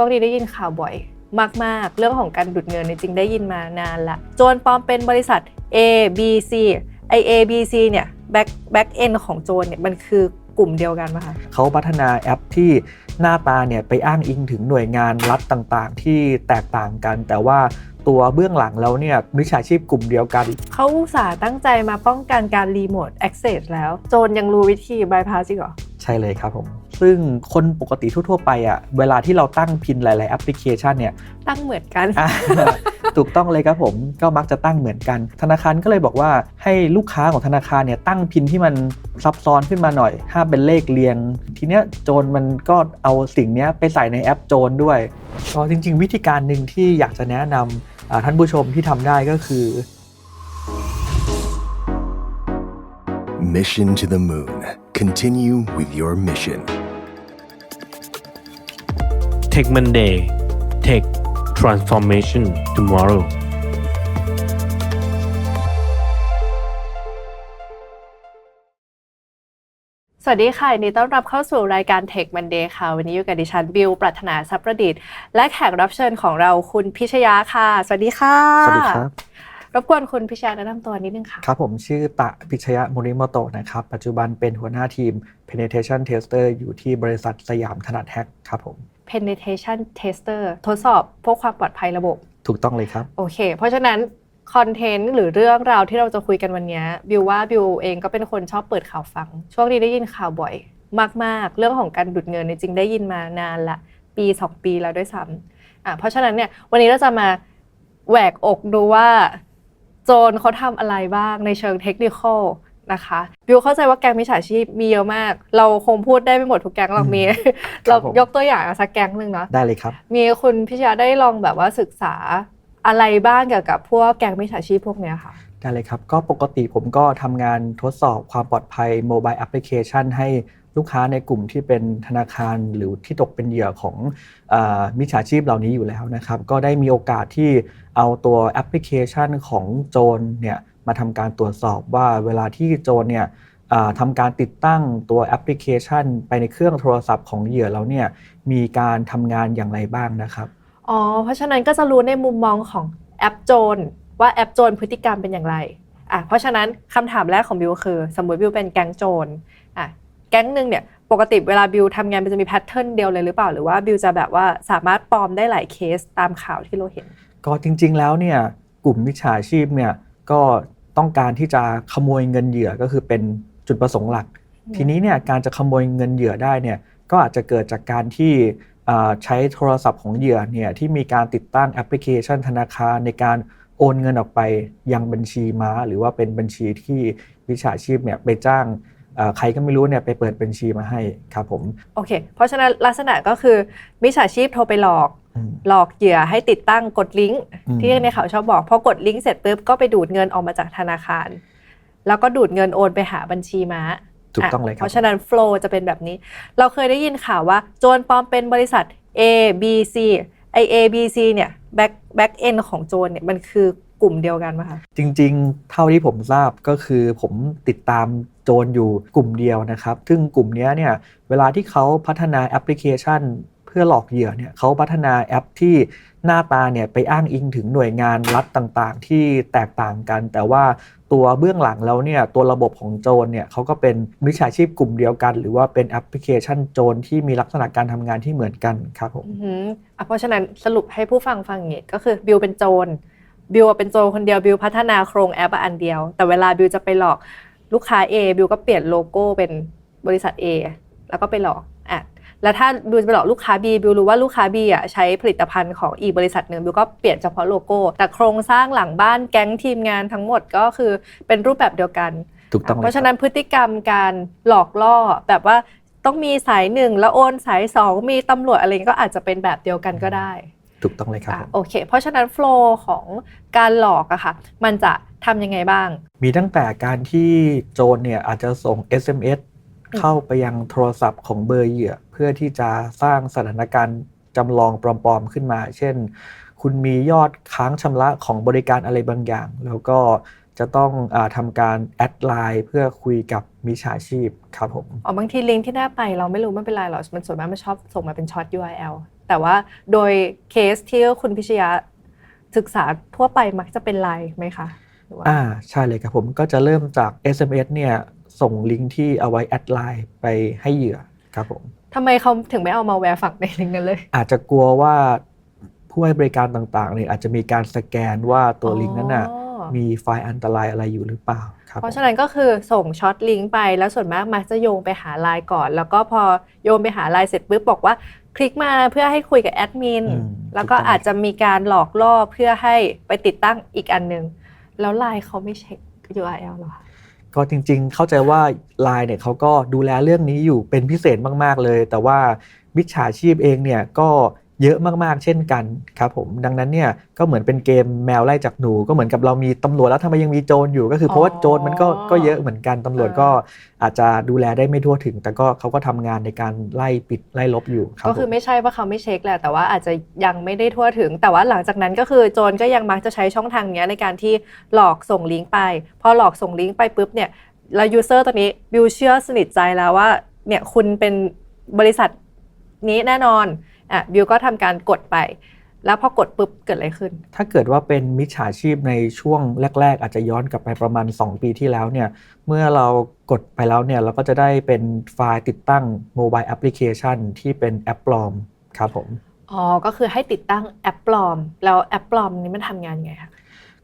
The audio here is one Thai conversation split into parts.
ช่วงนี้ได้ยินข่าวบ่อยมาก ๆ เรื่องของการดูดเงินเนี่ยจริงได้ยินมานานละโจรปลอมเป็นบริษัท A B C ไอ A B C เนี่ยแบ็คแบ็คเอนของโจรเนี่ยมันคือกลุ่มเดียวกันปะคะเขาพัฒนาแอปที่หน้าตาเนี่ยไปอ้างอิงถึงหน่วยงานรัฐต่างๆ ที่แตกต่างกัน แต่ว่าตัวเบื้องหลังแล้วเนี่ยมิจฉาชีพกลุ่มเดียวกัน เขาอุตส่าห์ตั้งใจมาป้องกันการรีโมทแอคเซสแล้ว โจรยังรู้วิธีบายพาสอีกเหรอใช่เลยครับผม ซึ่งคนปกติทั่วๆไปอะเวลาที่เราตั้งพินหลายๆแอปพลิเคชันเนี่ยตั้งเหมือนกันอะถูกต้องเลยครับผมก็มักจะตั้งเหมือนกัน ธนาคารก็เลยบอกว่าให้ลูกค้าของธนาคารเนี่ยตั้งพินที่มันซับซ้อนขึ้นมาหน่อยห้ามเป็นเลขเรียง ทีเนี้ยโจรมันก็เอาสิ่งเนี้ยไปใส่ในแอปโจรด้วยก็จริง ๆ วิธีการหนึ่งที่อยากจะแนะนำอ่าท่านผู้ชมที่ทำได้ก็คือ Mission to the Moon. Continue with your mission. Tech Monday Tech Transformation Tomorrow สวัสดีค่ะยินดีต้อนรับเข้าสู่รายการ Tech Monday ค่ะ วันนี้อยู่กับดิฉันบิวปรัถนาทรัพย์ประดิษฐ์ และแขกรับเชิญของเราคุณพิชยาค่ะ สวัสดีค่ะ สวัสดีครับ รบกวนคุณพิชยาแนะนำตัวนิดนึงค่ะ ครับผมชื่อตะพิชยะมุริโมโตะนะครับ ปัจจุบันเป็นหัวหน้าทีม penetration tester อยู่ที่บริษัทสยามถนัดแฮกครับผม penetration tester ทดสอบพวกความปลอดภัยระบบ ถูกต้องเลยครับ โอเค เพราะฉะนั้นคอนเทนต์หรือเรื่องราวที่เราจะคุยกันวันนี้บิวว่าบิวเองก็เป็นคนชอบเปิดข่าวฟัง ช่วงนี้ได้ยินข่าวบ่อย มากๆ เรื่องของการดูดเงินเนี่ยจริงได้ยินมานานละ ปี 2 ปีแล้วด้วยซ้ำอะเพราะฉะนั้นเนี่ยวันนี้เราจะมาแหวกอกดูว่า โจรเขาทำอะไรบ้างในเชิงเทคนิคอลนะคะบิวเข้าใจว่าแก๊งมิจฉาชีพมีเยอะมาก เราคงพูดได้ไม่หมดทุกแก๊งหรอกมี เราผมยกตัวอย่างสักแก๊งหนึ่งเนาะได้เลยครับ มีคุณพิชยาได้ลองแบบว่าศึกษาอะไรบ้างเกี่ยวกับพวกแก๊งมิจฉาชีพพวกเนี้ยค่ะได้เลยครับ ก็ปกติผมก็ทำงานทดสอบความปลอดภัยโมบายแอปพลิเคชันให้ลูกค้าในกลุ่มที่เป็นธนาคารหรือที่ตกเป็นเหยื่อของอมิจฉาชีพเหล่านี้อยู่แล้วนะครับ ก็ได้มีโอกาสที่เอาตัวแอปพลิเคชันของโจรเนี่ยมาทำการตรวจสอบว่าเวลาที่โจรเนี่ยทำการติดตั้งตัวแอปพลิเคชัน ไปในเครื่องโทรศัพท์ของเหยื่อแล้วเนี่ยมีการทำงานอย่างไรบ้างนะครับอ๋อเพราะฉะนั้นก็จะรู้ในมุมมองของแอปโจรว่าแอปโจรพฤติกรรมเป็นอย่างไรอะเพราะฉะนั้นคำถามแรกของบิวคือ สมมติบิวเป็นแก๊งโจร แก๊งหนึ่งเนี่ยปกติเวลาบิวทำงานมันจะมีแพทเทิร์นเดียวเลยหรือเปล่าหรือว่าบิวจะแบบว่าสามารถปลอมได้หลายเคสตามข่าวที่เราเห็น ก็จริง ๆ แล้วเนี่ยกลุ่มมิจฉาชีพเนี่ยก็ต้องการที่จะขโมยเงินเหยื่อก็คือเป็นจุดประสงค์หลัก อืม ทีนี้เนี่ยการจะขโมยเงินเหยื่อได้เนี่ยก็อาจจะเกิดจากการที่อ่าใช้โทรศัพท์ของเหยื่อเนี่ยที่มีการติดตั้งแอปพลิเคชันธนาคารในการโอนเงินออกไปยังบัญชีม้า หรือว่าเป็นบัญชีที่วิชาชีพเนี่ยไปจ้างอ่า ใครก็ไม่รู้เนี่ยไปเปิดบัญชีมาให้ครับผมโอเค เพราะฉะนั้นลักษณะก็คือมิจฉาชีพโทรไปหลอกอืมหลอกเหยื่อให้ติดตั้งกดลิงก์อืมที่ในข่าวชอบบอกพอกดลิงก์เสร็จปุ๊บก็ไปดูดเงินออกมาจากธนาคาร แล้วก็ดูดเงินโอนไปหาบัญชีม้าถูกต้องเลยคเพรับราะฉะนั้นโฟล์จะเป็นแบบนี้ เราเคยได้ยินข่าวว่าโจรปลอมเป็นบริษัท A B C ไอ A B C เนี่ยแบ็คแบ็คเอนของโจรเนี่ยมันคือ กลุ่มเดียวกันไหมคะ จริงๆ เท่าที่ผมทราบก็คือผมติดตามโจรอยู่กลุ่มเดียวนะครับ ซึ่งกลุ่มเนี้ยเนี่ยเวลาที่เขาพัฒนาแอปพลิเคชัน เพื่อหลอกเหยื่อเนี่ยเขาพัฒนาแอปที่หน้าตาเนี่ยไปอ้างอิงถึงหน่วยงานรัฐต่างๆ ที่แตกต่างกัน แต่ว่าตัวเบื้องหลังแล้วเนี่ยตัวระบบของโจรเนี่ยเขาก็เป็นมิจฉาชีพกลุ่มเดียวกัน หรือว่าเป็นแอปพลิเคชันโจรที่มีลักษณะการทำงานที่เหมือนกันครับผมอือหืออะเพราะฉะนั้นสรุปให้ผู้ฟังฟังอย่างนี้ก็คือบิวเป็นโจร บิวอะเป็นโจรคนเดียวบิวพัฒนาโครงแอปอะอันเดียว แต่เวลาบิวจะไปหลอกลูกค้า A บิวก็เปลี่ยนโลโก้เป็นบริษัท A แล้วก็ไปหลอกอะแล้วถ้าบิวจะไปหลอกลูกค้า B บิวรู้ว่าลูกค้า B อะใช้ผลิตภัณฑ์ของอีกบริษัทหนึ่งบิวก็เปลี่ยนเฉพาะโลโก้ แต่โครงสร้างหลังบ้านแก๊งทีมงานทั้งหมดก็คือเป็นรูปแบบเดียวกันถูกต้องลยเพราะฉะคบนั้นพฤติกรรมการหลอกล่อแบบว่าต้องมีสายหนึ่งแล้วโอนสายสองมีตำรวจอะไรก็อาจจะเป็นแบบเดียวกันก็ได้ ถูกต้องเลยครับอะผมโอเค เพราะฉะนั้นโฟล์ของการหลอกอะค่ะ มันจะทำยังไงบ้าง มีตั้งแต่การที่โจรเนี่ยอาจจะส่ง SMS เข้าไปยังโทรศัพท์ของเบอร์เหยื่อ เพื่อที่จะสร้างสถานการณ์จำลองปลอมๆขึ้นมา เช่น คุณมียอดค้างชำระของบริการอะไรบางอย่าง แล้วก็จะต้องอาทำการแอดไลน์เพื่อคุยกับมิจฉาชีพครับผม อ๋อบางทีลิงก์ที่หน้าไปเราไม่รู้ไม่เป็นไรหรอกมันส่วนมากมันชอบส่งมาเป็นช็อต URL แต่ว่าโดยเคสที่คุณพิชยาศึกษาทั่วไปมักจะเป็นไลน์ไหมคะหรือว่าอ่าใช่เลยครับผมก็จะเริ่มจาก SMS เนี่ยส่งลิงก์ที่เอาไว้แอดไลน์ไปให้เหยื่อครับผมทำไมเขาถึงไม่เอามาแวร์ฝังในลิงก์นั้นเลย อาจจะกลัวว่าผู้ให้บริการต่างๆเนี่ยอาจจะมีการสแกนว่าตัวลิงก์นั้นน่ะอ๋อมีไฟล์อันตรายอะไรอยู่หรือเปล่าครับเพราะผมฉะนั้นก็คือส่งช็อตลิงก์ไปแล้วส่วนมากมักจะโยงไปหาไลน์ก่อน แล้วก็พอโยงไปหาไลน์เสร็จปุ๊บบอกว่าคลิกมาเพื่อให้คุยกับแอดมินอืม แล้วก็ถูต้งอาจจะมีการหลอกล่อเพื่อให้ไปติดตั้งอีกอันหนึ่งแล้วไลน์เขาไม่เช็ค URL เหรอคะก็จริงๆ เข้าใจว่า Line เนี่ยเขาก็ดูแลเรื่องนี้อยู่เป็นพิเศษมากๆเลย แต่ว่ามิจฉาชีพเองเนี่ยก็ เยอะมากๆ เช่นกันครับผมดังนั้นเนี่ยก็เหมือนเป็นเกมแมวไล่จับหนู ก็เหมือนกับเรามีตำรวจแล้วทำไมยังมีโจรอยู่ก็คือเพราะว่าโจรมันก็ก็เยอะเหมือนกันตำรวจก็อาจจะดูแลได้ไม่ทั่วถึง แต่ก็เขาก็ทำงานในการไล่ปิดไล่ลบอยู่ครับก็คือผมไม่ใช่ว่าเขาไม่เช็คแหละแต่ว่าอาจจะยังไม่ได้ทั่วถึง แต่ว่าหลังจากนั้นก็คือโจรก็ยังมักจะใช้ช่องทางเนี้ยในการที่หลอกส่งลิงก์ไป พอหลอกส่งลิงก์ไปปุ๊บเนี่ยแล้วยูเซอร์ตัวนี้บิวเชื่อสนิทใจแล้วว่าเนี่ยคุณเป็นบริษัทนี้แน่นอน อะบิวก็ทำการกดไป แล้วพอกดปุ๊บเกิดอะไรขึ้น ถ้าเกิดว่าเป็นมิจฉาชีพในช่วงแรก ๆ อาจจะย้อนกลับไปประมาณ 2 ปีที่แล้วเนี่ยเมื่อเรากดไปแล้วเนี่ยเราก็จะได้เป็นไฟล์ติดตั้งโมบายแอปพลิเคชันที่เป็นแอปปลอมครับผมอ๋อก็คือให้ติดตั้งแอปปลอม แล้วแอปปลอมนี้มันทำงานยังไงคะ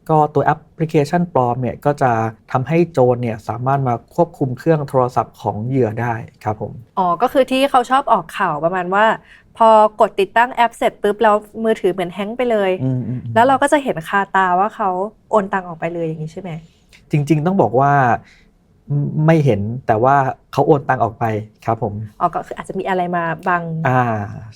ก็ตัวแอปพลิเคชันปลอมเนี่ยก็จะทำให้โจรเนี่ยสามารถมาควบคุมเครื่องโทรศัพท์ของเหยื่อได้ครับผมอ๋อก็คือที่เขาชอบออกข่าวประมาณว่า พอกดติดตั้งแอปเสร็จปุ๊บแล้วมือถือเหมือนแฮงก์ไปเลยอืมอืมอืมแล้วเราก็จะเห็นคาตาว่าเขาโอนตังออกไปเลยอย่างนี้ใช่ไหมจริง ๆ ต้องบอกว่าไม่ ไม่เห็นแต่ว่าเขาโอนตังออกไปครับผมอ๋อก็คืออาจจะมีอะไรมาบังอ่า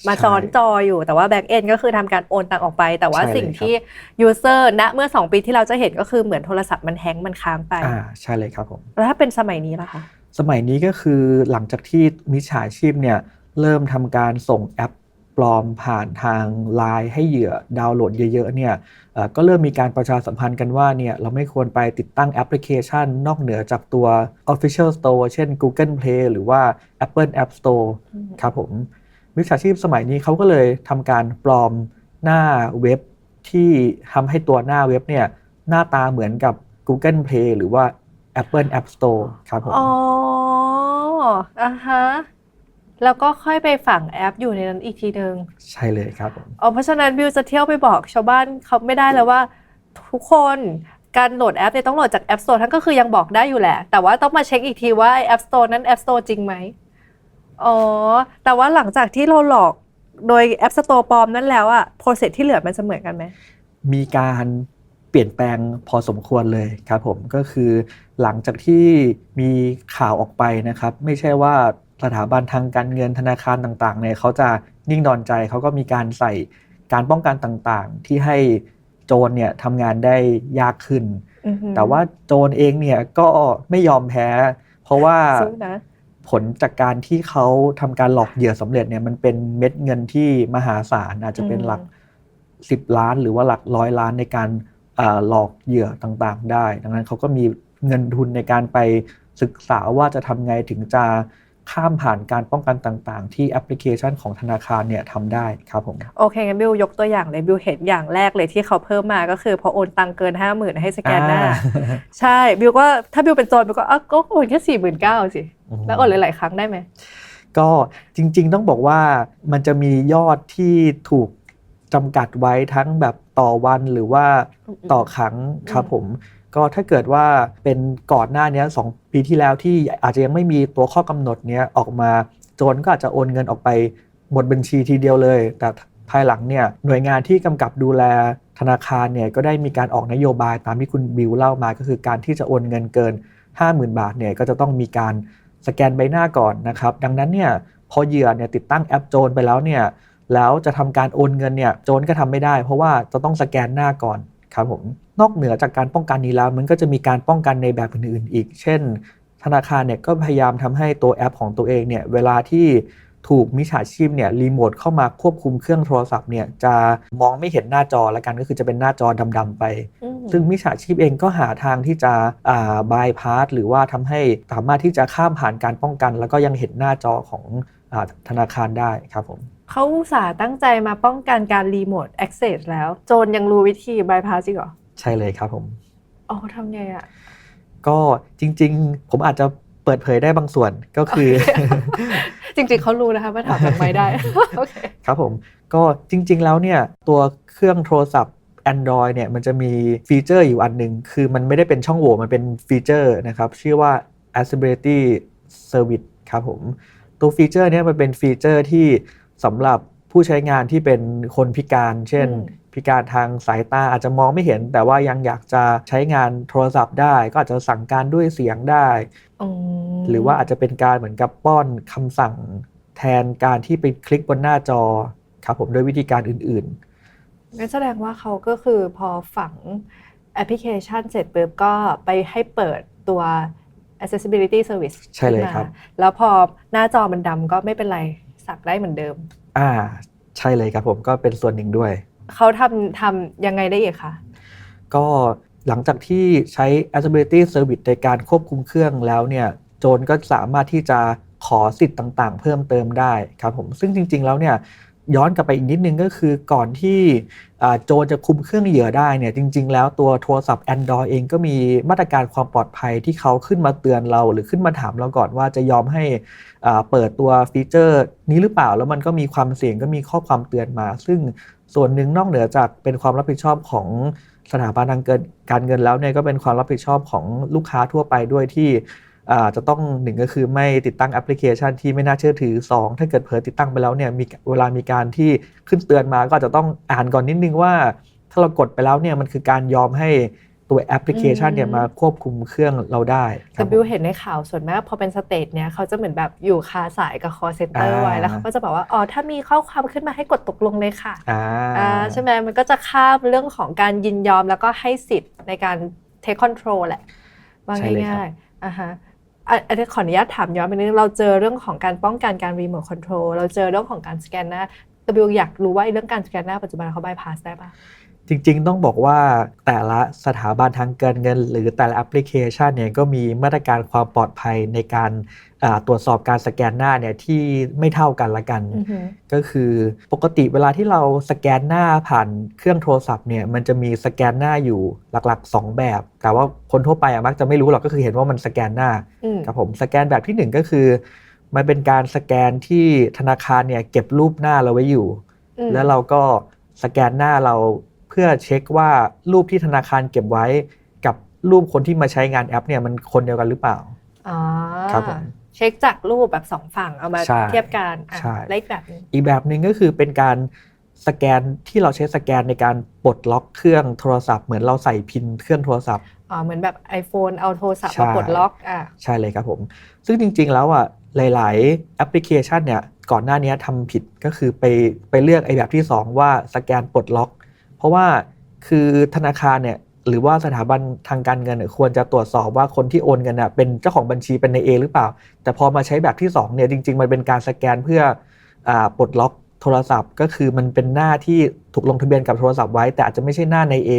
มาใช่ซ้อนจออยู่แต่ว่าแบ็กเอนก็คือทำการโอนตังออกไป แต่ว่าใช่เลยสิ่งครับที่ยูเซอร์ณเมื่อ 2 ปีที่เราจะเห็นก็คือเหมือนโทรศัพท์มันแฮงก์มันค้างไปอ่าใช่เลยครับผมแล้วถ้าเป็นสมัยนี้ล่ะคะสมัยนี้ก็คือหลังจากที่มิจฉาชีพเนี่ยเริ่มทำการส่งแอป ปลอมผ่านทาง Line ให้เหยื่อดาวน์โหลดเยอะๆเนี่ยเอ่อก็เริ่มมีการประชาสัมพันธ์กันว่าเนี่ยเราไม่ควรไปติดตั้งแอปพลิเคชัน นอกเหนือจากตัว Official Store เช่น Google Play หรือว่า Apple App Store อืมครับผมมิจฉาชีพสมัยนี้เขาก็เลยทำการปลอมหน้าเว็บที่ทำให้ตัวหน้าเว็บเนี่ยหน้าตาเหมือนกับ Google Play หรือว่า Apple App Store ครับผม อ๋ออ่าฮะ แล้วก็ค่อยไปฝังแอปอยู่ในนั้นอีกทีหนึ่งใช่เลยครับผมอ๋อเพราะฉะนั้นบิวจะเที่ยวไปบอกชาวบ้านเขาไม่ได้แล้วว่า ทุกคนการโหลดแอปเนี่ยต้องโหลดจาก App Store ท่านก็คือยังบอกได้อยู่แหละ แต่ว่าต้องมาเช็คอีกทีว่าไอ้ App Store นั้น App Store จริงไหมอ๋อ แต่ว่าหลังจากที่เราหลอกโดย App Store ปลอมนั้นแล้วอะโปรเซสที่เหลือมันจะเหมือนกันไหม มีการเปลี่ยนแปลงพอสมควรเลยครับผมก็คือหลังจากที่มีข่าวออกไปนะครับ ไม่ใช่ว่า สถาบันทางการเงินธนาคารต่างๆเนี่ยเขาจะนิ่งนอนใจเขาก็มีการใส่การป้องกันต่างๆ ที่ให้โจรเนี่ยทำงานได้ยากขึ้นอือหือแต่ว่าโจรเองเนี่ยก็ไม่ยอมแพ้ เพราะว่าสู้นะผลจากการที่เขาทำการหลอกเหยื่อสำเร็จเนี่ยมันเป็นเม็ดเงินที่มหาศาลอาจจะเป็นอืมหลัก10ล้านหรือว่าหลักร้อยล้านในการอาหลอกเหยื่อต่างๆ ได้ ดังนั้นเขาก็มีเงินทุนในการไปศึกษาว่าจะทำไงถึงจะ ข้ามผ่านการป้องกันต่าง ๆ ที่แอปพลิเคชันของธนาคารเนี่ยทำได้ครับผม โอเคงั้นบิวยกตัวอย่างเลยบิวเห็นอย่างแรกเลยที่เขาเพิ่มมาก็คือพอโอนตังเกินห้าหมื่นให้สแกนหน้าอ่าใช่บิวก็ถ้าบิวเป็นโจรบิวก็อะก็โอนแค่สี่หมื่นเก้าสิ แล้วโอนหลาย ๆ ครั้งได้ไหม ก็จริง ๆ ต้องบอกว่ามันจะมียอดที่ถูกจำกัดไว้ทั้งแบบต่อวันหรือว่าต่อครั้งครับผม ก็ถ้าเกิดว่าเป็นก่อนหน้านี้สองปีที่แล้วที่อาจจะยังไม่มีตัวข้อกำหนดเนี้ยออกมาโจรก็อาจจะโอนเงินออกไปหมดบัญชีทีเดียวเลย แต่ภายหลังเนี่ยหน่วยงานที่กำกับดูแลธนาคารเนี่ยก็ได้มีการออกนโยบายตามที่คุณบิวเล่ามา ก็คือการที่จะโอนเงินเกิน 50,000 บาทเนี่ยก็จะต้องมีการสแกนใบหน้าก่อนนะครับ ดังนั้นเนี่ยพอเหยื่อเนี่ยติดตั้งแอปโจรไปแล้วเนี่ยแล้วจะทำการโอนเงินเนี่ยโจรก็ทำไม่ได้ เพราะว่าจะต้องสแกนหน้าก่อน ครับผมนอกเหนือจากการป้องกันนี้แล้ว มันก็จะมีการป้องกันในแบบอื่นๆ อีก เช่น ธนาคารเนี่ยก็พยายามทำให้ตัวแอปของตัวเองเนี่ยเวลาที่ถูกมิจฉาชีพเนี่ยรีโมทเข้ามาควบคุมเครื่องโทรศัพท์เนี่ยจะมองไม่เห็นหน้าจอแล้วกันก็คือจะเป็นหน้าจอดำๆไปอืมซึ่งมิจฉาชีพเองก็หาทางที่จะบายพาสหรือว่าทำให้สามารถที่จะข้ามผ่านการป้องกัน แล้วก็ยังเห็นหน้าจอของอาธนาคารได้ครับผม เขาอุตส่าห์ตั้งใจมาป้องกันการรีโมทแอคเซสแล้ว โจรยังรู้วิธีบายพาสจริงเหรอ ใช่เลยครับผมอ๋อทำไงอะก็จริง ๆ ผมอาจจะเปิดเผยได้บางส่วนก็คือ จริงๆเขารู้นะคะว่าถามทำไมได้โอเคครับผมก็จริง ๆ แล้วเนี่ยตัวเครื่องโทรศัพท์ Android เนี่ยมันจะมีฟีเจอร์อยู่อันหนึ่งคือมันไม่ได้เป็นช่องโหว่มันเป็นฟีเจอร์นะครับ ชื่อว่า accessibility service ครับผม ตัวฟีเจอร์เนี้มันเป็นฟีเจอร์ที่ สำหรับผู้ใช้งานที่เป็นคนพิการ เช่นอืมพิการทางสายตาอาจจะมองไม่เห็น แต่ว่ายังอยากจะใช้งานโทรศัพท์ได้ ก็อาจจะสั่งการด้วยเสียงได้อืมหรือว่าอาจจะเป็นการเหมือนกับป้อนคำสั่งแทนการที่ไปคลิกบนหน้าจอครับผมด้วยวิธีการอื่นงั้นแสดงว่าเขาก็คือพอฝังแอปพลิเคชันเสร็จปุ๊บก็ไปให้เปิดตัว accessibility service ใช่เลยขึ้นมาครับ แล้วพอหน้าจอมันดำก็ไม่เป็นไร สักได้เหมือนเดิมๆอ่า ใช่เลยครับผมก็เป็นส่วนหนึ่งด้วย เขาทำทำยังไงได้อีกคะก็หลังจากที่ใช้ accessibility service ในการควบคุมเครื่องแล้วเนี่ย โจรก็สามารถที่จะขอสิทธิ์ต่างๆ เพิ่มเติมได้ครับผมซึ่งจริง ๆ แล้วเนี่ย ย้อนกลับไปอีกนิดนึงก็คือก่อนที่โจรจะคุมเครื่องเหยื่อได้เนี่ยจริง ๆ แล้วตัวโทรศัพท์ Android เองก็มีมาตรการความปลอดภัยที่เขาขึ้นมาเตือนเราหรือขึ้นมาถามเราก่อนว่าจะยอมให้เปิดตัวฟีเจอร์นี้หรือเปล่า แล้วมันก็มีความเสี่ยงก็มีข้อความเตือนมา ซึ่งส่วนหนึ่งนอกเหนือจากเป็นความรับผิดชอบของสถาบันทางการเงินแล้วเนี่ยก็เป็นความรับผิดชอบของลูกค้าทั่วไปด้วยที่ จะต้องหนึ่งก็คือไม่ติดตั้งแอปพลิเคชันที่ไม่น่าเชื่อถือสองถ้าเกิดเผลอติดตั้งไปแล้วเนี่ยมีเวลามีการที่ขึ้นเตือนมาก็อาจจะต้องอ่านก่อนนิดนึงว่า ถ้าเรากดไปแล้วเนี่ยมันคือการยอมให้ตัวแอปพลิเคชันเนี่ยอืมมาควบคุมเครื่องเราได้คแต่รับบิวผมเห็นในข่าวส่วนมากพอเป็นสเตจเนี้ยเขาจะเหมือนแบบอยู่คาสายกับ call center อ่าไว้แล้วเขาก็จะบอกว่าอ๋อถ้ามีข้อความขึ้นมาให้กดตกลงเลยค่ะอ่าอ่าใช่ไหมมันก็จะข้ามเรื่องของการยินยอมแล้วก็ให้สิทธิ์ในการ take control แหละว่าใช่เลยครับง่ายๆอ่าฮะ อันนี้ขออนุญาตถามย้อนไปนิดนึงเราเจอเรื่องของการป้องกันการรีโมทคอนโทรลเราเจอเรื่องของการสแกนหน้าต่บิวอยากรู้ว่าเรื่องการสแกนหน้าปัจจุบันเขา bypass ได้ปะ จริงๆ ต้องบอกว่าแต่ละสถาบันทางการเงิน หรือแต่ละแอปพลิเคชันเนี่ยก็มีมาตรการความปลอดภัยในการอ่าตรวจสอบการสแกนหน้าเนี่ยที่ไม่เท่ากันละกันอือหือก็คือปกติเวลาที่เราสแกนหน้าผ่านเครื่องโทรศัพท์เนี่ยมันจะมีสแกนหน้าอยู่หลักๆ 2 แบบ แต่ว่าคนทั่วไปอะมักจะไม่รู้หรอกก็คือเห็นว่ามันสแกนหน้าอืมครับผมสแกนแบบที่หนึ่งก็คือ มันเป็นการสแกนที่ธนาคารเนี่ยเก็บรูปหน้าเราไว้อยู่อืมแล้วเราก็สแกนหน้าเราเพื่อเช็คว่ารูปที่ธนาคารเก็บไว้ กับรูปคนที่มาใช้งานแอปเนี่ยมันคนเดียวกันหรือเปล่าอ๋อครับผมเช็คจากรูปแบบสองฝั่งเอามาใช่เทียบกันอะใช่และอีกแบบหนึงอีกแบบหนึ่งก็คือเป็นการสแกนที่เราใช้สแกนในการปลดล็อกเครื่องโทรศัพท์เหมือนเราใส่พินเครื่องโทรศัพท์อ๋อเหมือนแบบ iPhone เอาโทรศัพท์ใช่มาปลดล็อกอะใช่เลยครับผม ซึ่งจริง ๆ แล้วอะหลาย ๆ แอปพลิเคชันเนี่ยก่อนหน้านี้ทำผิดก็คือไปไปเลือกไอ้แบบที่ 2 ว่าสแกนปลดล็อก เพราะว่าคือธนาคารเนี่ยหรือว่าสถาบันทางการเงินเนี่ยควรจะตรวจสอบว่าคนที่โอนเงินน่ะเป็นเจ้าของบัญชีเป็นในเอหรือเปล่า แต่พอมาใช้แบบที่2เนี่ยจริง ๆ มันเป็นการสแกนเพื่ออาปลดล็อกโทรศัพท์ ก็คือมันเป็นหน้าที่ถูกลงทะเบียนกับโทรศัพท์ไว้ แต่อาจจะไม่ใช่หน้าในเอ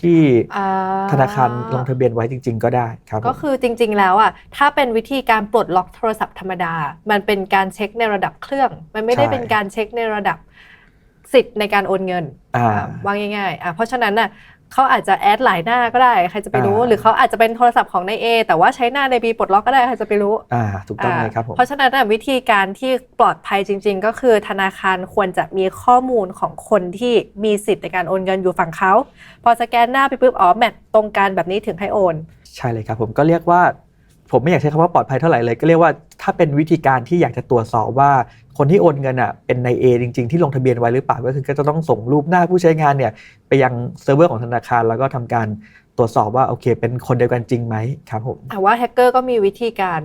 ที่อ่าธนาคารลงทะเบียนไว้จริง ๆ ก็ได้ครับผมก็คือจริง ๆ แล้วอะถ้าเป็นวิธีการปลดล็อกโทรศัพท์ธรรมดา มันเป็นการเช็คในระดับเครื่อง มันไม่ได้ใช่เป็นการเช็คในระดับ สิทธิ์ในการโอนเงินอ่าอะว่าง่ายๆอะเพราะฉะนั้นน่ะเขาอาจจะแอดหลายหน้าก็ได้ใครจะไปรู้อ่าหรือเขาอาจจะเป็นโทรศัพท์ของในเอแต่ว่าใช้หน้าในบีปลดล็อกก็ได้ใครจะไปรู้อ่าถูกต้องเลยครับผมเพราะฉะนั้นน่ะวิธีการที่ปลอดภัยจริง ๆ ก็คือธนาคารควรจะมีข้อมูลของคนที่มีสิทธิ์ในการโอนเงินอยู่ฝั่งเขาพอสแกนหน้าไปปุ๊บอ๋อแมทตรงกันแบบนี้ถึงให้โอน ใช่เลยครับผมก็เรียกว่า ผมไม่อยากใช้คำว่าปลอดภัยเท่าไหร่เลยก็เรียกว่า ถ้าเป็นวิธีการที่อยากจะตรวจสอบว่าคนที่โอนเงินอะเป็นใน A จริง ๆ ที่ลงทะเบียนไว้หรือเปล่าก็คือก็จะต้องส่งรูปหน้าผู้ใช้งานเนี่ยไปยังเซิร์ฟเวอร์ของธนาคาร แล้วก็ทำการตรวจสอบว่าโอเค เป็นคนเดียวกันจริงไหมครับผมแต่ว่าแฮกเกอร์ก็มีวิธีการ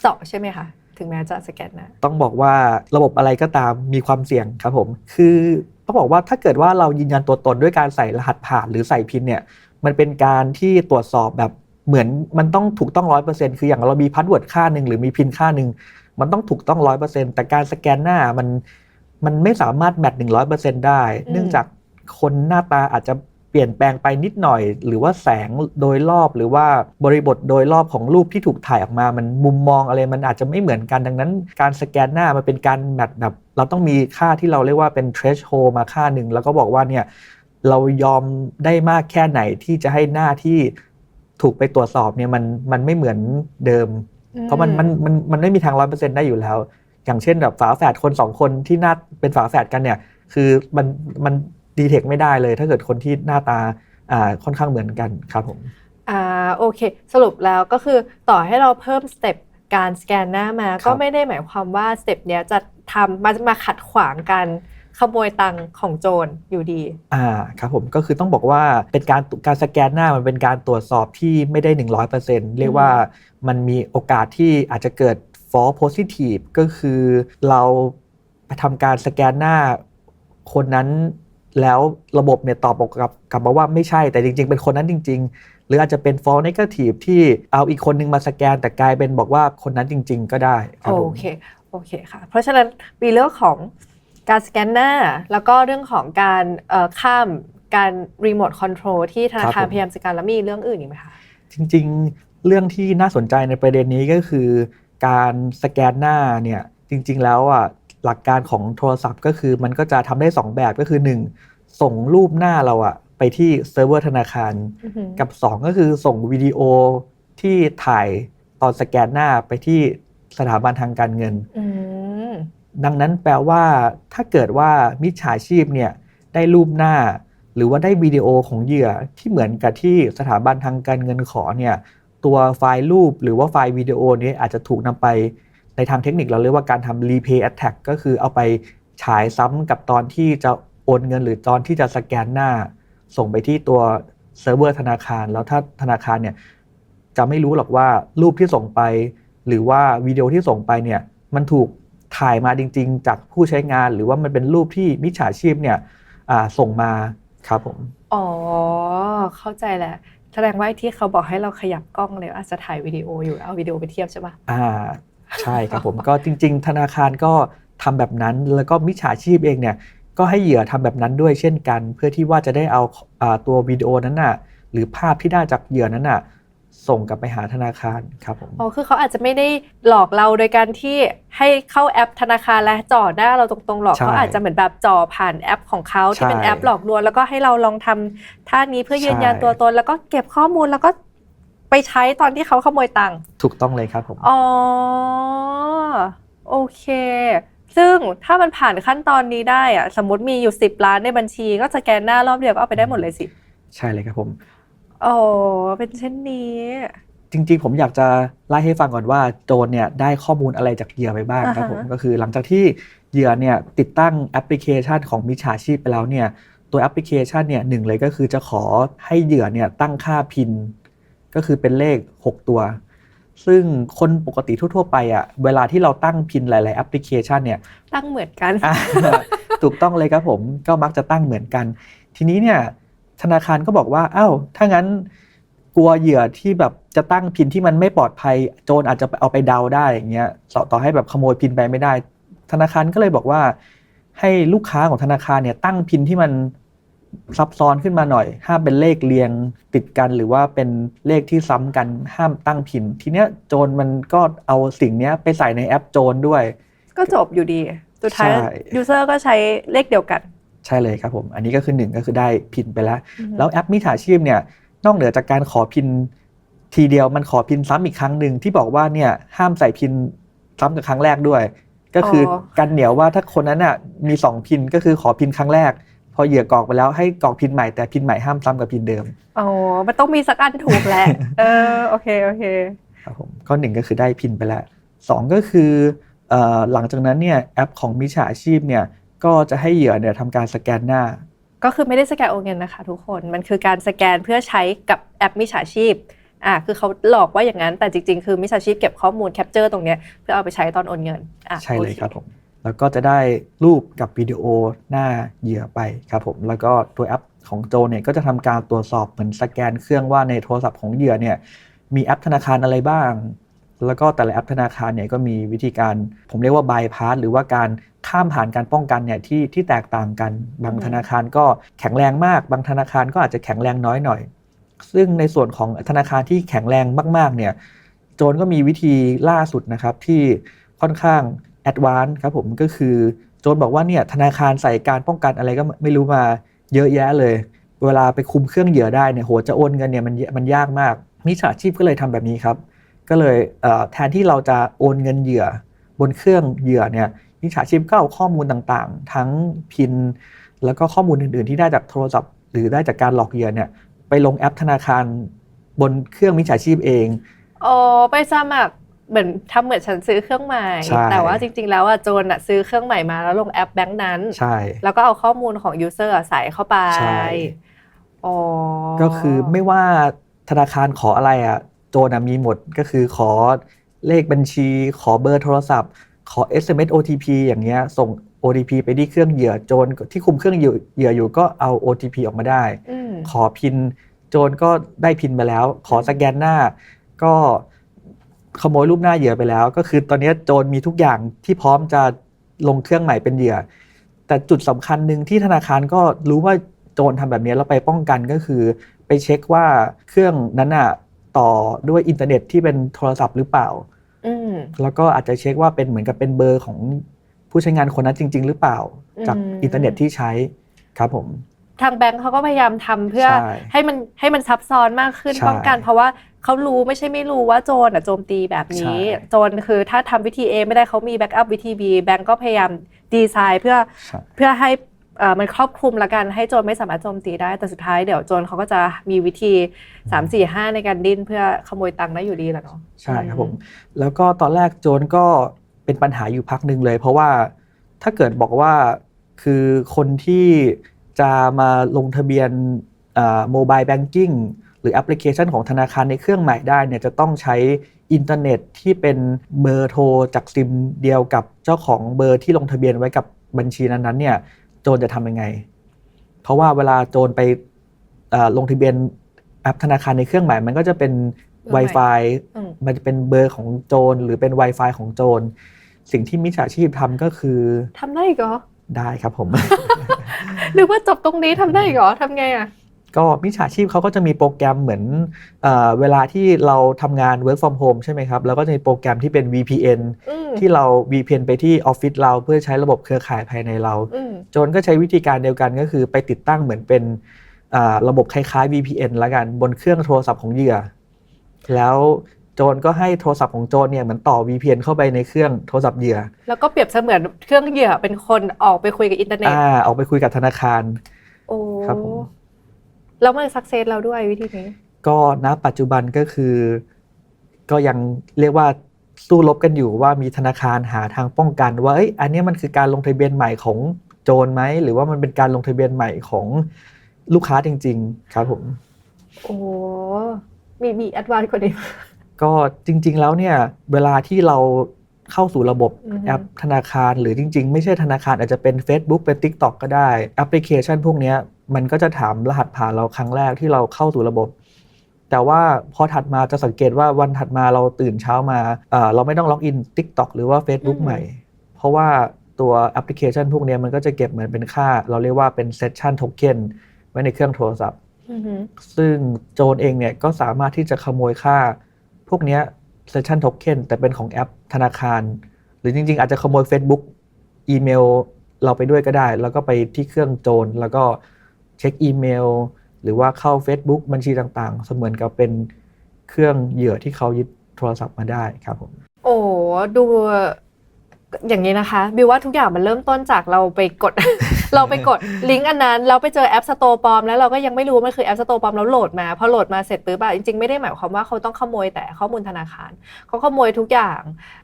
เจาะใช่ไหมคะถึงแม้จะสแกนหนะต้องบอกว่าระบบอะไรก็ตามมีความเสี่ยงครับผม คือต้องบอกว่าถ้าเกิดว่าเรายืนยันตัวตนด้วยการใส่รหัสผ่านหรือใส่พินเนี่ยมันเป็นการที่ตรวจสอบแบบ เหมือนมันต้องถูกต้องร้อยเปอร์เซ็นต์คืออย่างเรามีพาสเวิร์ดค่าหนึ่งหรือมีพินค่าหนึ่งมันต้องถูกต้องร้อยเปอร์เซ็นต์แต่การสแกนหน้ามันมันไม่สามารถแมทหนึ่งร้อยเปอร์เซ็นต์ได้อืมเนื่องจากคนหน้าตาอาจจะเปลี่ยนแปลงไปนิดหน่อย หรือว่าแสงโดยรอบหรือว่าบริบทโดยรอบของรูปที่ถูกถ่ายออกมา มันมุมมองอะไรมันอาจจะไม่เหมือนกันดังนั้น การสแกนหน้ามันเป็นการแบบแบบ เราต้องมีค่าที่เราเรียกว่าเป็น threshold มาค่าหนึ่งแล้วก็บอกว่าเนี่ยเรายอมได้มากแค่ไหนที่จะให้หน้าที่ ถูกไปตรวจสอบเนี่ยมันมันไม่เหมือนเดิม เพราะมันมันมันมันไม่มีทางร้อยเปอร์เซ็นต์ได้อยู่แล้ว อย่างเช่นแบบฝาแฝดคนสองคนที่หน้าเป็นฝาแฝดกันเนี่ย คือมันมันดีเทคไม่ได้เลย ถ้าเกิดคนที่หน้าตาอ่าค่อนข้างเหมือนกันครับผมอ่าโอเค สรุปแล้วก็คือต่อให้เราเพิ่มสเต็ปการสแกนหน้ามาครับก็ไม่ได้หมายความว่าสเต็ปเนี้ยจะทำมามาขัดขวางการ ขโมยตังค์ของโจรอยู่ดี อ่าครับผมก็คือต้องบอกว่าเป็นการการสแกนหน้ามันเป็นการตรวจสอบที่ไม่ได้ 100%เรียกว่ามันมีโอกาสที่อาจจะเกิด false positive ก็คือเราไปทำการสแกนหน้าคนนั้นแล้วระบบเนี่ยตอบกลับกลับมาว่าไม่ใช่แต่จริง ๆ เป็นคนนั้นจริง ๆ หรืออาจจะเป็น false negative ที่เอาอีกคนนึงมาสแกน แต่กลายเป็นบอกว่าคนนั้นจริง ๆ ก็ได้ครับโอผมเคโอเคค่ะ เพราะฉะนั้นมีเรื่องของ การสแกนหน้า แล้วก็เรื่องของการเอ่อข้ามการรีโมทคอนโทรลที่ธนาคารพยายามสแกนแล้วมีเรื่องอื่นอีกไหมคะ จริงๆ เรื่องที่น่าสนใจในประเด็นนี้ก็คือ การสแกนหน้าเนี่ยจริง ๆ แล้วอะหลักการของโทรศัพท์ก็คือมันก็จะทำได้ 2 แบบก็คือ 1 ส่งรูปหน้าเราอะไปที่เซิร์ฟเวอร์ธนาคารอือหือกับ 2 ก็คือส่งวิดีโอที่ถ่ายตอนสแกนหน้าไปที่สถาบันทางการเงินอืม ดังนั้นแปลว่า ถ้าเกิดว่ามิจฉาชีพเนี่ยได้รูปหน้า หรือว่าได้วิดีโอของเหยื่อที่เหมือนกับที่สถาบันทางการเงินขอเนี่ยตัวไฟล์รูปหรือว่าไฟล์วิดีโอนี้อาจจะถูกนำไปในทางเทคนิคเราเรียกว่าการทำ replay attack ก็คือเอาไปฉายซ้ำกับตอนที่จะโอนเงินหรือตอนที่จะสแกนหน้า ส่งไปที่ตัวเซิร์ฟเวอร์ธนาคาร แล้วถ้าธนาคารเนี่ยจะไม่รู้หรอกว่ารูปที่ส่งไป หรือว่าวิดีโอที่ส่งไปเนี่ยมันถูก ถ่ายมาจริง ๆ จากผู้ใช้งาน หรือว่ามันเป็นรูปที่มิจฉาชีพเนี่ยอ่าส่งมาครับผม อ๋อ เข้าใจแล้วแสดงว่าไอ้ที่เขาบอกให้เราขยับกล้องเลยอาจจะถ่ายวิดีโออยู่เอาวิดีโอไปเทียบใช่ปะอ่าใช่ครับผมก็จริง ๆ ธนาคารก็ทำแบบนั้นแล้วก็มิจฉาชีพเองเนี่ยก็ให้เหยื่อทำแบบนั้นด้วยเช่นกัน เพื่อที่ว่าจะได้เอาอ่าตัววิดีโอนั้นน่ะหรือภาพที่ได้จากเหยื่อนั้นน่ะ ส่งกลับไปหาธนาคารครับผมอ๋อคือเขาอาจจะไม่ได้หลอกเราโดยการที่ให้เข้าแอปธนาคารและจ่อหน้าเราตรงๆหรอกใช่เขาอาจจะเหมือนแบบจ่อผ่านแอปของเขาที่เป็นใช่แอปหลอกลวงแล้วก็ให้เราลองทำท่านี้เพื่อยืนยันใช่ตัวตน แล้วก็เก็บข้อมูลแล้วก็ไปใช้ตอนที่เขาขโมยตังค์ถูกต้องเลยครับผมอ๋อโอเค ซึ่งถ้ามันผ่านขั้นตอนนี้ได้อะสมมติมีอยู่ 10 ล้านในบัญชี ก็สแกนหน้ารอบเดียวก็เอาไปได้หมดเลยสิ ใช่เลยครับผม อ๋อเป็นเช่นนี้ จริง ๆ ผมอยากจะไล่ให้ฟังก่อนว่าโจรเนี่ยได้ข้อมูลอะไรจากเหยื่อไปบ้างครับอ่าฮะผมก็คือหลังจากที่เหยื่อเนี่ยติดตั้งแอปพลิเคชันของมิจฉาชีพไปแล้วเนี่ยตัวแอปพลิเคชันเนี่ยหนึ่งเลยก็คือจะขอให้เหยื่อเนี่ยตั้งค่าพิน ก็คือเป็นเลข 6 ตัว ซึ่งคนปกติทั่วๆไปอะเวลาที่เราตั้งพินหลาย ๆ แอปพลิเคชันเนี่ยตั้งเหมือนกันอ่าถูกต้องเลยครับผมก็มักจะตั้งเหมือนกัน ทีนี้เนี่ย ธนาคารก็บอกว่าอ้าวถ้างั้นกลัวเหยื่อที่แบบจะตั้งพินที่มันไม่ปลอดภัย โจรอาจจะเอาไปเดาได้อย่างเงี้ยต่อต่อให้แบบขโมยพินไปไม่ได้ ธนาคารก็เลยบอกว่า ให้ลูกค้าของธนาคารเนี่ยตั้งพินที่มันซับซ้อนขึ้นมาหน่อย ห้ามเป็นเลขเรียงติดกันหรือว่าเป็นเลขที่ซ้ำกันห้ามตั้งพิน ทีเนี้ยโจรมันก็เอาสิ่งเนี้ยไปใส่ในแอปโจรด้วย ก็จบอยู่ดี สุดท้ายใช่ยูเซอร์ก็ใช้เลขเดียวกัน ใช่เลยครับผม อันนี้ก็คือหนึ่งก็คือได้พินไปแล้วอือฮึแล้วแอปมิจฉาชีพเนี่ยนอกเหนือจากการขอพินทีเดียวมันขอพินซ้ำอีกครั้งหนึ่งที่บอกว่าเนี่ยห้ามใส่พินซ้ำกับครั้งแรกด้วย ก็คืออกันเหนียวว่าถ้าคนนั้นน่ะมีสองพินก็คือขอพินครั้งแรก พอเหยื่อกรอกไปแล้วให้กรอกพินใหม่แต่พินใหม่ห้ามซ้ำกับพินเดิมอ๋อมันต้องมีสักอันถูกแหละเออโอเคโอเคครับผมก็หนึ่งก็คือได้พินไปแล้วสองก็คือเอ่อหลังจากนั้นเนี่ยแอปของมิจฉาชีพเนี่ย ก็จะให้เหยื่อเนี่ยทำการสแกนหน้า ก็คือไม่ได้สแกนโอนเงินนะคะทุกคนมันคือการสแกนเพื่อใช้กับแอปมิจฉาชีพอะคือเขาหลอกว่าอย่างนั้นแต่จริงๆ คือมิจฉาชีพเก็บข้อมูลแคปเจอร์ตรงเนี้ยเพื่อเอาไปใช้ตอนโอนเงินอะใช่เลยโอครับผมแล้วก็จะได้รูปกับวิดีโอหน้าเหยื่อไปครับผมแล้วก็ตัวแอปของโจเนี่ยก็จะทำการตรวจสอบเหมือนสแกนเครื่องว่าในโทรศัพท์ของเหยื่อเนี่ยมีแอปธนาคารอะไรบ้าง แล้วก็แต่ละแอปธนาคารเนี่ยก็มีวิธีการ ผมเรียกว่าบายพาสหรือว่าการข้ามผ่านการป้องกันเนี่ยที่ที่แตกต่างกัน บางธนาคารก็แข็งแรงมาก บางธนาคารก็อาจจะแข็งแรงน้อยหน่อย ซึ่งในส่วนของธนาคารที่แข็งแรงมากๆเนี่ยโจนก็มีวิธีล่าสุดนะครับที่ค่อนข้างแอดวานซ์ครับผมก็คือโจนบอกว่าเนี่ยธนาคารใส่การป้องกันอะไรก็ไม่รู้มาเยอะแยะเลย เวลาไปคุมเครื่องเหยื่อได้เนี่ยโหจะโอนเงินเนี่ยมันมันยากมากมิจฉาชีพก็เลยทำแบบนี้ครับ ก็เลยเอ่อแทนที่เราจะโอนเงินเหยื่อ บนเครื่องเหยื่อเนี่ยมิจฉาชีพก็เอาข้อมูลต่างๆ ทั้งพิน แล้วก็ข้อมูลอื่นๆ ที่ได้จากโทรศัพท์หรือได้จากการหลอกเหยื่อเนี่ยไปลงแอปธนาคารบนเครื่องมิจฉาชีพเองอ๋อไปสมัครเหมือนทำเหมือนฉันซื้อเครื่องใหม่ใช่แต่ว่าจริงๆ แล้วอะโจรอะซื้อเครื่องใหม่มาแล้วลงแอปแบงค์นั้นใช่แล้วก็เอาข้อมูลของยูเซอร์ใส่เข้าไปใช่อ๋อก็คือไม่ว่าธนาคารขออะไรอะ โจรอะมีหมดก็คือขอเลขบัญชี ขอเบอร์โทรศัพท์ ขอ SMS OTP อย่างเงี้ยส่ง OTP ไปที่เครื่องเหยื่อโจรที่คุมเครื่องเหยื่อเหยื่ออยู่ก็เอา OTP ออกมาได้อืมขอพินโจรก็ได้พินไปแล้ว ขอสแกนหน้า ก็ขโมยรูปหน้าเหยื่อไปแล้ว ก็คือตอนนี้โจรมีทุกอย่างที่พร้อมจะลงเครื่องใหม่เป็นเหยื่อ แต่จุดสำคัญหนึ่งที่ธนาคารก็รู้ว่าโจรทำแบบนี้แล้วไปป้องกันก็คือ ไปเช็คว่าเครื่องนั้นน่ะ ต่อด้วยอินเทอร์เน็ตที่เป็นโทรศัพท์หรือเปล่าอืมแล้วก็อาจจะเช็คว่าเป็นเหมือนกับเป็นเบอร์ของผู้ใช้งานคนนั้นจริง ๆ หรือเปล่า จากอืมอินเทอร์เน็ตที่ใช้ครับผมทางแบงค์เขาก็พยายามทำเพื่อใช่ให้มันให้มันซับซ้อนมากขึ้นใช่ป้องกันเพราะว่าเขารู้ไม่ใช่ไม่รู้ว่าโจรอะโจมตีแบบนี้ใช่โจรคือถ้าทำวิธี A ไม่ได้เขามีแบ็กอัพวิธี B แบงก์ก็พยายามดีไซน์เพื่อใช่เพื่อให้เอ่อ มันครอบคลุมละกันให้โจรไม่สามารถโจมตีได้ แต่สุดท้ายเดี๋ยวโจรเขาก็จะมีวิธี 3 4 5 ในการดิ้นเพื่อขโมยตังค์ได้อยู่ดีแหละเนาะใช่ครับผม แล้วก็ตอนแรกโจรก็เป็นปัญหาอยู่พักหนึ่งเลย เพราะว่าถ้าเกิดบอกว่าคือคนที่จะมาลงทะเบียนโมบายแบงกิ้งหรือแอปพลิเคชันของธนาคารในเครื่องใหม่ได้เนี่ยจะต้องใช้อินเทอร์เน็ตที่เป็นเบอร์โทรจากซิมเดียวกับเจ้าของเบอร์ที่ลงทะเบียนไว้กับบัญชีนั้นๆเนี่ย โจรจะทำยังไง เพราะว่าเวลาโจรไปเอ่อลงทะเบียนแอปธนาคารในเครื่องใหม่มันก็จะเป็นเบอร์ใหม่ Wi-Fi อืมมันจะเป็นเบอร์ของโจรหรือเป็น Wi-Fi ของโจร สิ่งที่มิจฉาชีพทำก็คือทำได้อีกเหรอ ได้ครับผม หรือว่าจบตรงนี้ทำได้อีกเหรอทำไงอะ ก็มิจฉาชีพเขาก็จะมีโปรแกรมเหมือนเออเวลาที่เราทำงาน work from home ใช่ไหมครับ แล้วก็จะมีโปรแกรมที่เป็น VPN อืมที่เรา VPN ไปที่ออฟฟิศเราเพื่อใช้ระบบเครือข่ายภายในเราอืมโจรก็ใช้วิธีการเดียวกันก็คือไปติดตั้งเหมือนเป็นอ่าระบบคล้ายๆ VPN ละกันบนเครื่องโทรศัพท์ของเหยื่อ แล้วโจรก็ให้โทรศัพท์ของโจรเนี่ยเหมือนต่อ VPN เข้าไปในเครื่องโทรศัพท์เหยื่อ แล้วก็เปรียบเสมือนเครื่องเหยื่อเป็นคนออกไปคุยกับอินเทอร์เน็ตอ่าออกไปคุยกับธนาคาร โอ้ครับผม แล้วมันสักเซสเราด้วยวิธีนี้ ก็ณปัจจุบันก็คือ ก็ยังเรียกว่าสู้รบกันอยู่ว่ามีธนาคารหาทางป้องกันว่าเอ้ยอันเนี้ยมันคือการลงทะเบียนใหม่ของโจรไหมหรือว่ามันเป็นการลงทะเบียนใหม่ของลูกค้าจริง ๆ ครับผม โอ้มีมีแอดวานซ์กว่านี้ก็จริง ๆ แล้วเนี่ย เวลาที่เราเข้าสู่ระบบอือฮึแอปธนาคาร หรือจริง ๆ ไม่ใช่ธนาคารอาจจะเป็น Facebook เป็น TikTok ก็ได้แอปพลิเคชันพวกเนี้ย มันก็จะถามรหัสผ่านเราครั้งแรกที่เราเข้าสู่ระบบ แต่ว่าพอถัดมาจะสังเกตว่าวันถัดมาเราตื่นเช้ามาเอ่อเราไม่ต้องล็อกอิน TikTok หรือว่า Facebook อืมใหม่ เพราะว่าตัวแอปพลิเคชันพวกเนี้ยมันก็จะเก็บเหมือนเป็นค่า เราเรียกว่าเป็น Session Token ไว้ในเครื่องโทรศัพท์อือหือซึ่งโจรเองเนี่ยก็สามารถที่จะขโมยค่า พวกเนี้ย Session Token แต่เป็นของแอปธนาคาร หรือจริง ๆ อาจจะขโมย Facebook อีเมลเราไปด้วยก็ได้ แล้วก็ไปที่เครื่องโจรแล้วก็ เช็คอีเมล หรือว่าเข้า Facebook บัญชีต่างๆ เสมือนกับเป็นเครื่องเหยื่อที่เขายึดโทรศัพท์มาได้ครับผม โอ้ดูอย่างนี้นะคะ บิวว่าทุกอย่างมันเริ่มต้นจากเราไปกด เราไปกดลิงก์อันนั้นเราไปเจอแอปสโตร์ปลอมแล้วเราก็ยังไม่รู้ว่ามันคือแอปสโตร์ปลอมแล้วโหลดมาพอโหลดมาเสร็จปุ๊บอะจริงๆไม่ได้หมายความว่าเขาต้องขโมยแต่ข้อมูลธนาคารเขาขโมยทุกอย่าง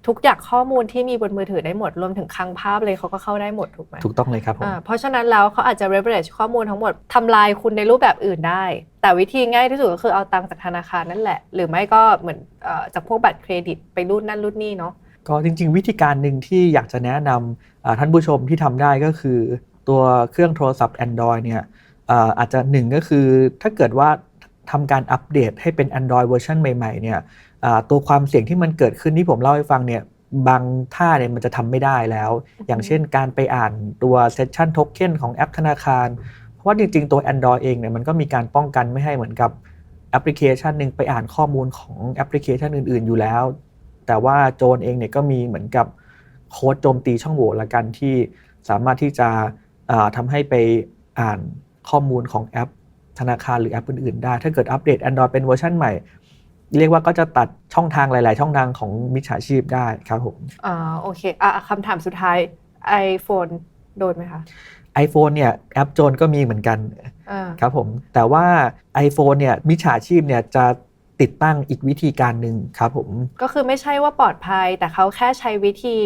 ทุกอย่างข้อมูลที่มีบนมือถือได้หมดรวมถึงคลังภาพเลยเขาก็เข้าได้หมดถูกไหมถูกต้องเลยครับผมอ่าเพราะฉะนั้นแล้วเขาอาจจะ leverage ข้อมูลทั้งหมดทำลายคุณในรูปแบบอื่นได้ แต่วิธีง่ายที่สุดก็คือเอาตังค์จากธนาคารนั่นแหละ หรือไม่ก็เหมือนเอ่อจากพวกบัตรเครดิตไปรูดนั่นรูดนี่เนาะก็จริง ๆ วิธีการหนึ่งที่อยากจะแนะนำอ่าท่านผู้ชมที่ทำได้ก็คือ ตัวเครื่องโทรศัพท์ Android เนี่ยอาจจะหนึ่งก็คือถ้าเกิดว่าทำการอัปเดตให้เป็น Android เวอร์ชันใหม่ๆเนี่ยตัวความเสี่ยงที่มันเกิดขึ้นที่ผมเล่าให้ฟังเนี่ยบางท่าเนี่ยมันจะทำไม่ได้แล้ว อย่างเช่นการไปอ่านตัวเซสชันโทเค็นของแอปธนาคาร เพราะว่าจริงๆ ตัว Android เองเนี่ยมันก็มีการป้องกันไม่ให้เหมือนกับแอปพลิเคชันหนึ่งไปอ่านข้อมูลของแอปพลิเคชันอื่น ๆ อยู่แล้ว แต่ว่าโจรเองเนี่ยก็มีเหมือนกับโค้ดโจมตีช่องโหว่ละกันที่สามารถที่จะ อ่าทำให้ไปอ่านข้อมูลของแอปธนาคารหรือแอปอื่นๆได้ ถ้าเกิดอัปเดต Android เป็นเวอร์ชันใหม่ เรียกว่าก็จะตัดช่องทางหลาย ๆ ช่องทางของมิจฉาชีพได้ครับผมอ่าโอเคอะคำถามสุดท้าย iPhone โดนไหมคะ iPhone เนี่ยแอปโจรก็มีเหมือนกันอ่าครับผม แต่ว่า iPhone เนี่ยมิจฉาชีพเนี่ยจะ ติดตั้งอีกวิธีการหนึ่งครับผม ก็คือไม่ใช่ว่าปลอดภัย แต่เขาแค่ใช้วิธี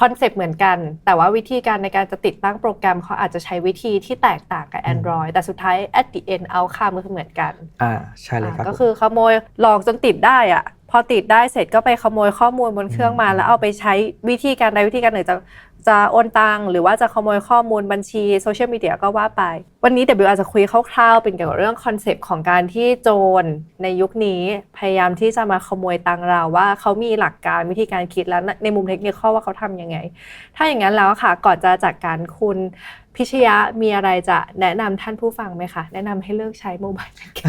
คอนเซปต์เหมือนกัน แต่ว่าวิธีการในการจะติดตั้งโปรแกรมเขาอาจจะใช้วิธีที่แตกต่างกับ Android แต่สุดท้าย at the end outcome ก็คือเหมือนกัน อ่าใช่เลยครับอ่าก็คือขโมยหลอกจนติดได้อะ พอติดได้เสร็จก็ไปขโมยข้อมูลบนเครื่องมาอืมแล้วเอาไปใช้วิธีการใดวิธีการหนึ่งจะจะโอนตังหรือว่าจะขโมยข้อมูลบัญชีโซเชียลมีเดียก็ว่าไป วันนี้เดี๋ยวบิวอาจจะคุยคร่าวๆเป็นเกี่ยวกับเรื่องคอนเซปต์ของการที่โจรในยุคนี้พยายามที่จะมาขโมยตังเราว่าเขามีหลักการวิธีการคิดแล้วในมุมเทคนิคว่าเขาทำยังไง ถ้าอย่างนั้นแล้วค่ะ ก่อนจะจากการคุณพิชยะมีอะไรจะแนะนำท่านผู้ฟังไหมคะแนะนำให้เลิกใช้โมบายแบงกิ้ง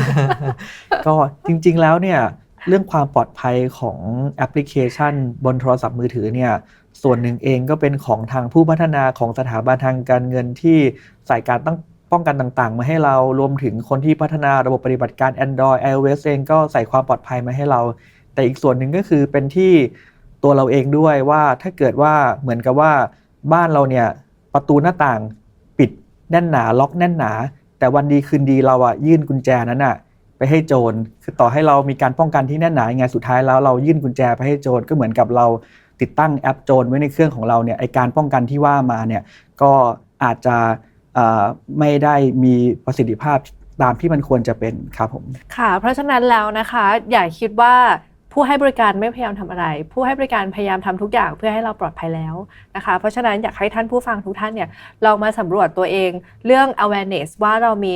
ก็จริงๆแล้วเนี่ย เรื่องความปลอดภัยของแอปพลิเคชัน บนโทรศัพท์มือถือเนี่ยส่วนหนึ่งเองก็เป็นของทางผู้พัฒนาของสถาบันทางการเงินที่ใส่การตั้งป้องกันต่างๆ มาให้เรารวมถึงคนที่พัฒนาระบบปฏิบัติการ Android iOS เองก็ใส่ความปลอดภัยมาให้เรา แต่อีกส่วนหนึ่งก็คือเป็นที่ตัวเราเองด้วยว่าถ้าเกิดว่าเหมือนกับว่าบ้านเราเนี่ยประตูหน้าต่างปิดแน่นหนาล็อกแน่นหนา แต่วันดีคืนดีเราอะยื่นกุญแจนั้นอะ ไปให้โจรคือต่อให้เรามีการป้องกันที่แน่นหนายังไงสุดท้ายแล้วเรายื่นกุญแจไปให้โจรก็เหมือนกับเราติดตั้งแอปโจรไว้ในเครื่องของเราเนี่ยไอการป้องกันที่ว่ามาเนี่ยก็อาจจะไม่ได้มีประสิทธิภาพตามที่มันควรจะเป็นครับผมค่ะ เพราะฉะนั้นแล้วนะคะ อย่าคิดว่าผู้ให้บริการไม่พยายามทำอะไร ผู้ให้บริการพยายามทำทุกอย่างเพื่อให้เราปลอดภัยแล้วนะคะ เพราะฉะนั้นอยากให้ท่านผู้ฟังทุกท่านเนี่ยลองมาสำรวจตัวเองเรื่อง awareness ว่าเรามี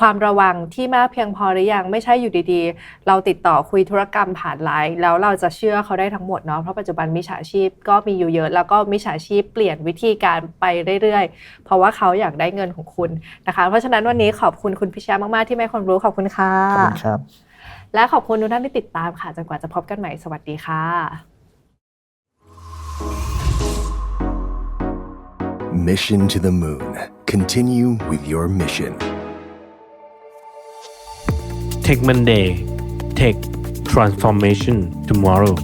ความระวังที่มากเพียงพอหรือยังไม่ใช่อยู่ดีๆ เราติดต่อคุยธุรกรรมผ่านไลน์แล้วเราจะเชื่อเขาได้ทั้งหมดเนาะเพราะปัจจุบันมิจฉาชีพก็มีอยู่เยอะ แล้วก็มิจฉาชีพเปลี่ยนวิธีการไปเรื่อยๆ เพราะว่าเขาอยากได้เงินของคุณนะคะ เพราะฉะนั้นวันนี้ขอบคุณคุณพิชยามากๆที่ให้ความรู้ขอบคุณค่ะขอบคุณครับ และขอบคุณทุกท่านที่ติดตามค่ะจนกว่าจะพบกันใหม่สวัสดีค่ะ Mission to the moon. Continue with your mission. Tech Monday. Tech Transformation Tomorrow